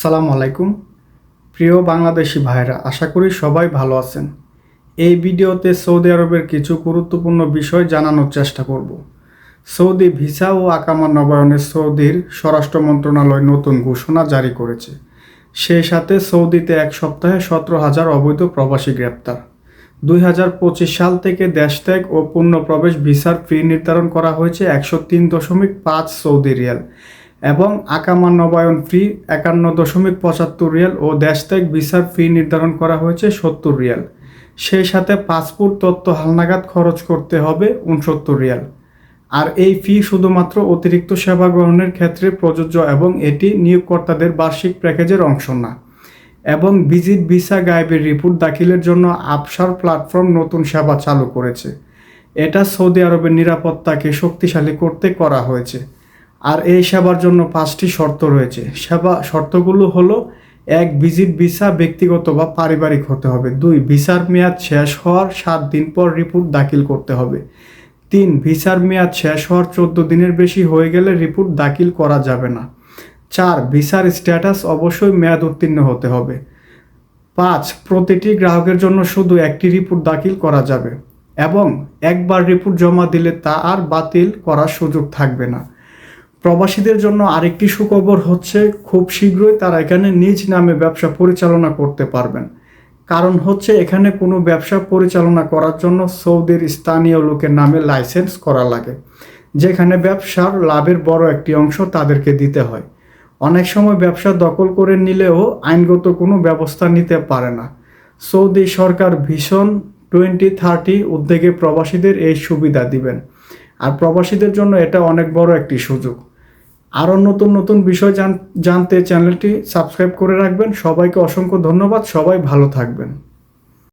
আসসালামু আলাইকুম। প্রিয় বাংলাদেশি ভাইরা আশা করি সবাই ভালো আছেন। এই ভিডিওতে সৌদি আরবের কিছু গুরুত্বপূর্ণ বিষয় জানানোর চেষ্টা করব। সৌদি ভিসা ও আকামা নবায়নে সৌদির স্বরাষ্ট্র মন্ত্রণালয় নতুন ঘোষণা জারি করেছে। সেই সাথে সৌদিতে এক সপ্তাহে সতেরো হাজার অবৈধ প্রবাসী গ্রেপ্তার। দুই হাজার পঁচিশ সাল থেকে দেশ ত্যাগ ও পূর্ণ প্রবেশ ভিসার ফি নির্ধারণ করা হয়েছে একশো তিন দশমিক পাঁচ সৌদি রিয়াল। এবং আকামা নবায়ন ফি একান্ন দশমিক পঁচাত্তর রিয়াল ও দেশ ত্যাগ ভিসার ফি নির্ধারণ করা হয়েছে সত্তর রিয়াল। সেই সাথে পাসপোর্ট তথ্য হালনাগাদ খরচ করতে হবে উনসত্তর রিয়াল। আর এই ফি শুধুমাত্র অতিরিক্ত সেবা গ্রহণের ক্ষেত্রে প্রযোজ্য এবং এটি নিয়োগকর্তাদের বার্ষিক প্যাকেজের অংশ না। এবং ভিজিট ভিসা গায়েবের রিপোর্ট দাখিলের জন্য আপসার প্ল্যাটফর্ম নতুন সেবা চালু করেছে। এটা সৌদি আরবের নিরাপত্তাকে শক্তিশালী করতে করা হয়েছে। আর এই সেবার জন্য পাঁচটি শর্ত রয়েছে। সেবা শর্তগুলো হলো, এক, ভিজিট ভিসা ব্যক্তিগত বা পারিবারিক হতে হবে। দুই, ভিসার মেয়াদ শেষ হওয়ার সাত দিন পর রিপোর্ট দাখিল করতে হবে। তিন, ভিসার মেয়াদ শেষ হওয়ার চোদ্দ দিনের বেশি হয়ে গেলে রিপোর্ট দাখিল করা যাবে না। চার, ভিসার স্ট্যাটাস অবশ্যই মেয়াদ উত্তীর্ণ হতে হবে। পাঁচ, প্রতিটি গ্রাহকের জন্য শুধু একটি রিপোর্ট দাখিল করা যাবে এবং একবার রিপোর্ট জমা দিলে তা আর বাতিল করার সুযোগ থাকবে না। প্রবাসীদের জন্য আরেকটি সুখবর হচ্ছে, খুব শীঘ্রই তারা এখানে নিজ নামে ব্যবসা পরিচালনা করতে পারবেন। কারণ হচ্ছে, এখানে কোনো ব্যবসা পরিচালনা করার জন্য সৌদির স্থানীয় লোকের নামে লাইসেন্স করা লাগে, যেখানে ব্যবসার লাভের বড় একটি অংশ তাদেরকে দিতে হয়। অনেক সময় ব্যবসা দখল করে নিলেও আইনগত কোনো ব্যবস্থা নিতে পারে না। সৌদি সরকার ভীষণ টোয়েন্টি থার্টি উদ্যোগে প্রবাসীদের এই সুবিধা দিবেন। আর প্রবাসীদের জন্য এটা অনেক বড় একটি সুযোগ। আরও নতুন নতুন বিষয় জান- জানতে চ্যানেলটি সাবস্ক্রাইব করে রাখবেন। সবাইকে অসংখ্য ধন্যবাদ। সবাই ভালো থাকবেন।